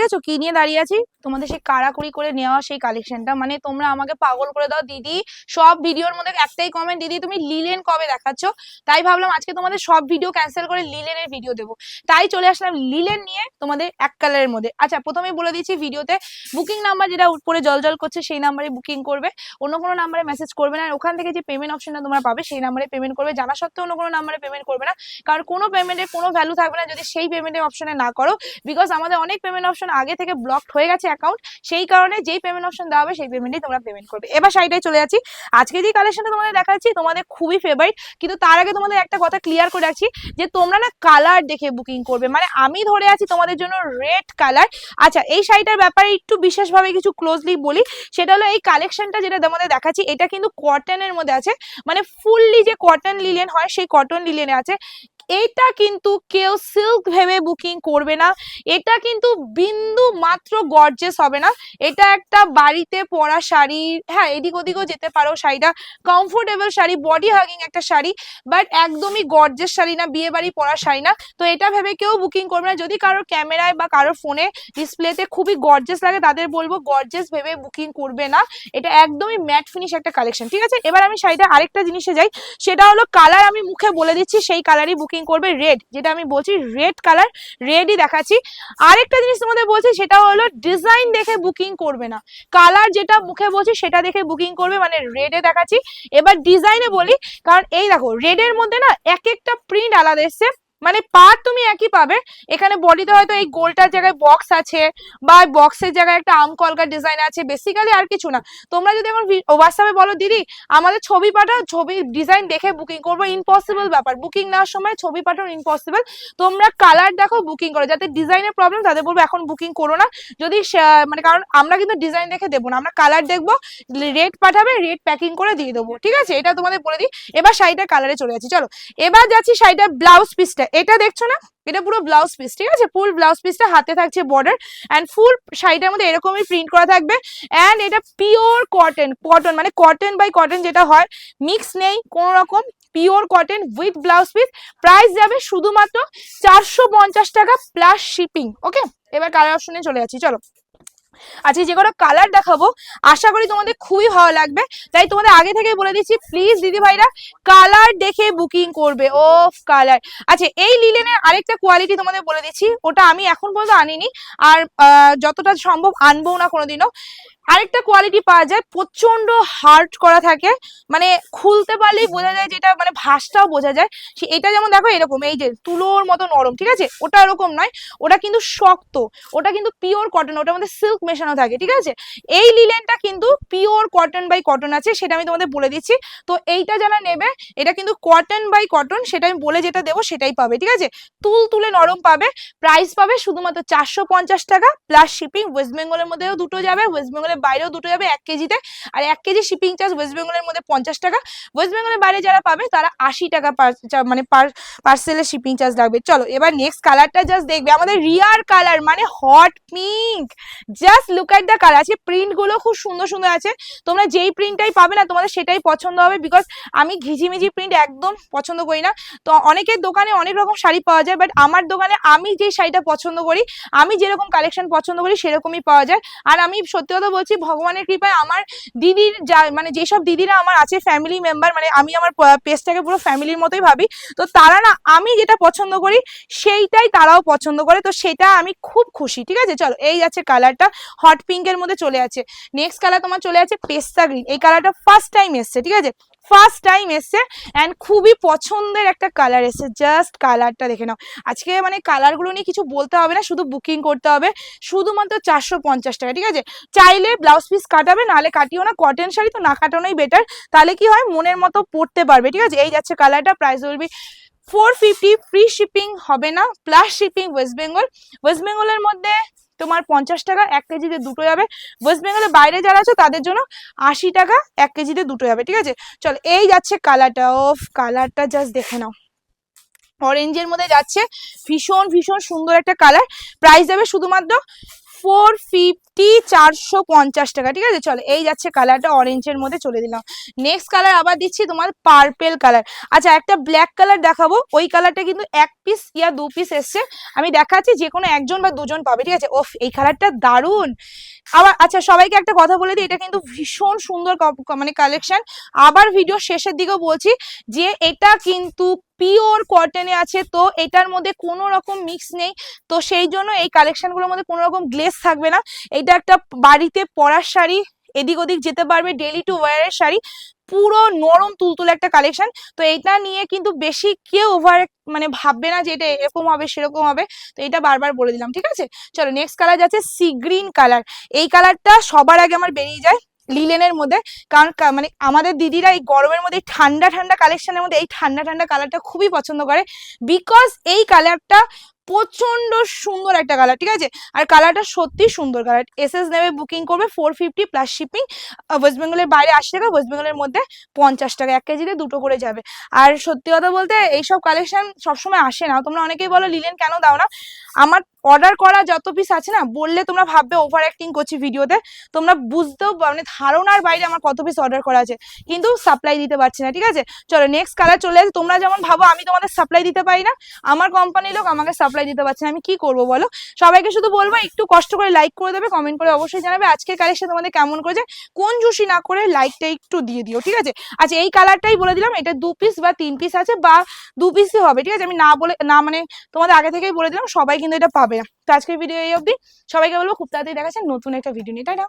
ঠিক আছে? কি নিয়ে দাঁড়িয়ে আছি? তোমাদের সেই কারাকুরি করে নেওয়া সেই কালেকশনটা মানে তোমরা আমাকে পাগল করে দাও, দিদি। সব ভিডিওর মধ্যে একটাই কমেন্ট দিদি, তুমি লিলেন কবে দেখাচ্ছ? তাই ভাবলাম আজকে তোমাদের সব ভিডিও ক্যান্সেল করে লিলেনের ভিডিও দেবো। তাই চলে আসলাম লিলেন নিয়ে তোমাদের এক কালারের মধ্যে। আচ্ছা প্রথমেই বলে দিচ্ছি ভিডিওতে বুকিং নাম্বার যেটা উপরে জল জল করছে, সেই নাম্বারে বুকিং করবে। অন্য কোনো নাম্বারে মেসেজ করবে না। আর ওখান থেকে যে পেমেন্ট অপশনটা তোমরা পাবে, সেই নাম্বারে পেমেন্ট করবে। জানা সত্ত্বেও অন্য কোনো নাম্বারে পেমেন্ট করবে না। কারণ কোনো পেমেন্টের কোনো ভ্যালু থাকবে না যদি সেই পেমেন্টের অপশনে না করো। বিকজ আমাদের অনেক পেমেন্ট অপশন আগে থেকে ব্লকড হয়ে গেছে অ্যাকাউন্ট সেই কারণে যেই পেমেন্ট অপশন দেওয়া হবে, সেই পেমেন্টই তোমরা পেমেন্ট করবে। এবার সাইডে চলে যাচ্ছি। আজকে যে কালেকশনটা তোমাদের দেখাচ্ছি, তোমাদের খুবই ফেভারিট কিন্তু তার আগে তোমাদের একটা কথা ক্লিয়ার করে রাখছি যে তোমরা না কালার দেখে বুকিং করবে। মানে আমি ধরে আছি তোমাদের জন্য রেড কালার আচ্ছা এই শাড়িটার ব্যাপারে একটু বিশেষভাবে কিছু ক্লোজলি বলি। সেটা হলো এই কালেকশনটা যেটা তোমাদের দেখাচ্ছি, এটা কিন্তু কটনের মধ্যে আছে। মানে ফুললি যে কটন লিলেন হয়, সেই কটন লিলেনে আছে। এটা কিন্তু কেউ সিল্ক ভেবে বুকিং করবে না। এটা কিন্তু বিন্দু মাত্র গর্জেস হবে না। এটা একটা বাড়িতে পরা শাড়ি হ্যাঁ এদিক ওদিকও যেতে পারো শাড়িটা। কমফোর্টেবল শাড়ি বডি হাগিং একটা শাড়ি বাট একদমই গর্জেস শাড়ি না বিয়ে বাড়ি পরা শাড়ি না। তো এটা ভেবে কেউ বুকিং করবে না। যদি কারোর ক্যামেরায় বা কারোর ফোনে ডিসপ্লেতে খুবই গর্জেস লাগে, তাদের বলব গর্জেস ভেবে বুকিং করবে না। এটা একদমই ম্যাট ফিনিশ একটা কালেকশন ঠিক আছে? এবার আমি শাড়িটা আরেকটা জিনিসে যাই। সেটা হলো কালার আমি মুখে বলে দিচ্ছি, সেই কালারই বুকিং করবে রেড যেটা আমি বলছি রেড কালার রেডই দেখাচ্ছি। আরেকটা জিনিস তোমাদের বলছি, সেটা হলো ডিজাইন দেখে বুকিং করবে না। কালার যেটা মুখে বলছি, সেটা দেখে বুকিং করবে মানে রেডে দেখাচ্ছি। এবার ডিজাইনে বলি, কারণ এই দেখো রেডের মধ্যে না এক একটা প্রিন্ট আলাদা এসছে। মানে পার তুমি একই পাবে। এখানে বডিতে হয়তো এই গোলটার জায়গায় বক্স আছে বা বক্সের জায়গায় একটা আম কলকার ডিজাইন আছে। বেসিক্যালি আর কিছু না। তোমরা যদি এখন হোয়াটসঅ্যাপে বলো, দিদি, আমাদের ছবি পাঠাও, ছবি ডিজাইন দেখে বুকিং করব ইম্পসিবল ব্যাপার। বুকিং নেওয়ার সময় ছবি পাঠাও ইম্পসিবল তোমরা কালার দেখো বুকিং করো। যাতে ডিজাইনের প্রবলেম তাদের বলব, এখন বুকিং করো না। যদি মানে কারণ আমরা কিন্তু ডিজাইন দেখে দেবো না। আমরা কালার দেখব রেট পাঠাবে রেট প্যাকিং করে দিয়ে দেবো। ঠিক আছে? এটা তোমাদের বলে দিই। এবার শাড়িটার কালারে চলে যাচ্ছি। চলো। এবার যাচ্ছি শাড়িটার ব্লাউজ পিসটা এটা দেখছ না? এটা পুরো ব্লাউজ পিস ঠিক আছে? ফুল ব্লাউজ পিসটা হাতে থাকছে বর্ডার অ্যান্ড ফুল শাড়িটার মধ্যে এরকমই প্রিন্ট করা থাকবে অ্যান্ড এটা পিওর কটন কটন মানে কটন বাই কটন যেটা হয় মিক্স নেই কোনো রকম pure cotton with blouse piece price যাবে শুধুমাত্র চারশো পঞ্চাশ টাকা প্লাস শিপিং ওকে এবার কালার অপশনে চলে যাচ্ছি, চলো। আজকে যে কটা কালার দেখাবো, আশা করি তোমাদের খুবই ভালো লাগবে। তাই তোমাদের আগে থেকে বলে দিচ্ছি প্লিজ দিদি ভাইরা কালার দেখে বুকিং করবে ও কালার আচ্ছা এই লিলেনের আরেকটা কোয়ালিটি তোমাদের বলে দিচ্ছি, ওটা আমি এখন পর্যন্ত আনিনি, আর যতটা সম্ভব আনব না কোনোদিনও। আরেকটা কোয়ালিটি পাওয়া যায় প্রচণ্ড হার্ড করা থাকে। মানে খুলতে পারলেই বোঝা যায় যেটা মানে ভাসটাও বোঝা যায়। সে এটা যেমন দেখো এরকম, এই যে তুলোর মতো নরম, ঠিক আছে? ওটা এরকম নয়, ওটা কিন্তু শক্ত, ওটা কিন্তু পিওর কটন ওটার মধ্যে সিল্ক মেশানো থাকে, ঠিক আছে? এই লিলেনটা কিন্তু পিওর কটন বাই কটন আছে, সেটা আমি তোমাদের বলে দিচ্ছি। তো এইটা যারা নেবে, এটা কিন্তু কটন বাই কটন সেটা আমি বলে যেটা দেবো, সেটাই পাবে, ঠিক আছে? তুল তুলে নরম পাবে প্রাইস পাবে শুধুমাত্র চারশো পঞ্চাশ টাকা প্লাস শিপিং ওয়েস্ট বেঙ্গলের মধ্যেও দুটো যাবে ওয়েস্ট বেঙ্গলের বাইরেও দুটো যাবে এক কেজিতে। আর এক কেজি শিপিং চার্জ ওয়েস্ট বেঙ্গলের মধ্যে পঞ্চাশ টাকা। ওয়েস্ট বেঙ্গলের বাইরে যারা পাবে, তারা আশি টাকা মানে পার পার্সেলের শিপিং চার্জ লাগবে। চলো, এবার নেক্সট কালারটা জাস্ট দেখবে। আমাদের রিয়ার কালার মানে hot pink just look at the colour আছে প্রিন্টগুলো খুব সুন্দর সুন্দর আছে। তোমরা যেই প্রিন্টটাই পাবে না, তোমাদের সেটাই পছন্দ হবে বিকজ আমি ঘিঝিমিঝি প্রিন্ট একদম পছন্দ করি না। তো অনেকের দোকানে অনেক রকম শাড়ি পাওয়া যায় বাট আমার দোকানে আমি যে শাড়িটা পছন্দ করি, আমি যেরকম কালেকশন পছন্দ করি, সেরকমই পাওয়া যায়। আর আমি সত্যি কথা বলছি, ভগবানের কৃপায় আমার দিদির যা মানে যেসব দিদিরা আমার আছে ফ্যামিলি মেম্বার মানে আমি আমার পেস্টটাকে পুরো ফ্যামিলির মতোই ভাবি, তো তারা না আমি যেটা পছন্দ করি, সেইটাই তারাও পছন্দ করে, তো সেটা আমি খুব খুশি, ঠিক আছে? চলো, এই যাচ্ছে কালারটা হট পিঙ্কের মধ্যে চলে আছে। নেক্সট কালার তোমার চলে আছে পেস্তা গ্রিন এই কালারটা ফার্স্ট টাইম এসছে, ঠিক আছে? ফার্স্ট টাইম এসছে অ্যান্ড খুবই পছন্দের একটা কালার এসছে। জাস্ট কালারটা দেখে নাও। আজকে মানে কালারগুলো নিয়ে কিছু বলতে হবে না, শুধু বুকিং করতে হবে। শুধুমাত্র চারশো পঞ্চাশ টাকা, ঠিক আছে? চাইলে ব্লাউজ পিস কাটাবে, নাহলে কাটিও না। কটন শাড়ি তো না কাটানোই বেটার তাহলে কি হয়? মনের মতো পড়তে পারবে, ঠিক আছে? এই যাচ্ছে কালারটা প্রাইস বলবি ফোর ফিফটি ফ্রি শিপিং হবে না। Plus shipping West Bengal West বেঙ্গলের মধ্যে তোমার পঞ্চাশ টাকা, এক কেজিতে দুটো যাবে। ওয়েস্ট বেঙ্গলের বাইরে যারা আছো, তাদের জন্য আশি টাকা, এক কেজিতে দুটো যাবে, ঠিক আছে? চলো, এই যাচ্ছে কালারটা অফ কালারটা জাস্ট দেখে নাও। অরেঞ্জের মধ্যে যাচ্ছে ভীষণ ভীষণ সুন্দর একটা কালার প্রাইস যাবে শুধুমাত্র ফোর ফিফটি চারশো পঞ্চাশ টাকা, ঠিক আছে? চলো, এই যাচ্ছে কালারটা অরেঞ্জের মধ্যে চলে দিলাম। নেক্সট কালার আবার দিচ্ছি তোমার পার্পেল কালার আচ্ছা একটা ব্ল্যাক কালার দেখাবো। ওই কালারটা কিন্তু এক পিস ইয়া দু পিস এসছে। আমি দেখাচ্ছি, যে কোনো একজন বা দুজন পাবে, ঠিক আছে? ওফ, এই কালারটা দারুণ! আবার আচ্ছা সবাইকে একটা কথা বলে দিই, এটা কিন্তু ভীষণ সুন্দর মানে কালেকশন আবার ভিডিও শেষের দিকেও বলছি, যে এটা কিন্তু পিওর কটনে আছে, তো এটার মধ্যে কোনো রকম মিক্স নেই। তো সেই জন্য এই কালেকশনগুলোর মধ্যে কোনো রকম গ্লেস থাকবে না। এটা একটা বাড়িতে পরার শাড়ি, এদিক ওদিক যেতে পারবে ডেলি টু ওয়ারের শাড়ি। পুরো নরম তুলতুলে একটা কালেকশন তো এটা নিয়ে কিন্তু বেশি কেউ ওভার মানে ভাববে না যে এটা এরকম হবে, সেরকম হবে। তো এটা বারবার বলে দিলাম, ঠিক আছে? চলো নেক্সট কালার যাচ্ছে সি গ্রিন কালার এই কালারটা সবার আগে আমার বেরিয়ে যায়। লিলেনের মধ্যে, কারণ মানে আমাদের দিদিরা এই গরমের মধ্যে ঠান্ডা ঠান্ডা কালেকশনের মধ্যে এই ঠান্ডা ঠান্ডা কালারটা খুবই পছন্দ করে বিকজ এই কালারটা প্রচণ্ড সুন্দর একটা কালার ঠিক আছে? আর কালারটা সত্যি সুন্দর কালার এস এস নেবে বুকিং করবে four fifty plus shipping West বেঙ্গলের বাইরে আশি টাকা ওয়েস্ট বেঙ্গলের মধ্যে পঞ্চাশ টাকা, এক কেজিতে দুটো করে যাবে। আর সত্যি কথা বলতে এইসব কালেকশন সবসময় আসে না। তোমরা অনেকেই বলো, লিলেন কেন দাও না? আমার অর্ডার করা যত পিস আছে না, বললে তোমরা ভাববে ওভার অ্যাক্টিং করছি ভিডিওতে তোমরা বুঝতেও মানে ধারণার বাইরে আমার কত পিস অর্ডার করা আছে। কিন্তু সাপ্লাই দিতে পারছি না, ঠিক আছে? চলো নেক্সট কালার চলে আসে। তোমরা যেমন ভাবো, আমি তোমাদের সাপ্লাই দিতে পারি না। আমার কোম্পানির লোক আমাকে সাপ্লাই দিতে পারছে না। আমি কি করব বলো? সবাইকে শুধু বলব, একটু কষ্ট করে লাইক করে দেবে কমেন্ট করে অবশ্যই জানাবে আজকের কালেকশন তোমাদের কেমন করেছে। কোন জুসি না করে লাইকটা একটু দিয়ে দিও, ঠিক আছে? আচ্ছা এই কালারটাই বলে দিলাম। এটা দু পিস বা তিন পিস আছে বা দু পিসই হবে, ঠিক আছে? আমি না বলে না মানে তোমাদের আগে থেকেই বলে দিলাম, সবাই কিন্তু এটা পাবে। না। তো আজকের ভিডিও এই অবধি। সবাইকে বলব, খুব তাড়াতাড়ি দেখাচ্ছেন নতুন একটা ভিডিও নিয়ে। তাই না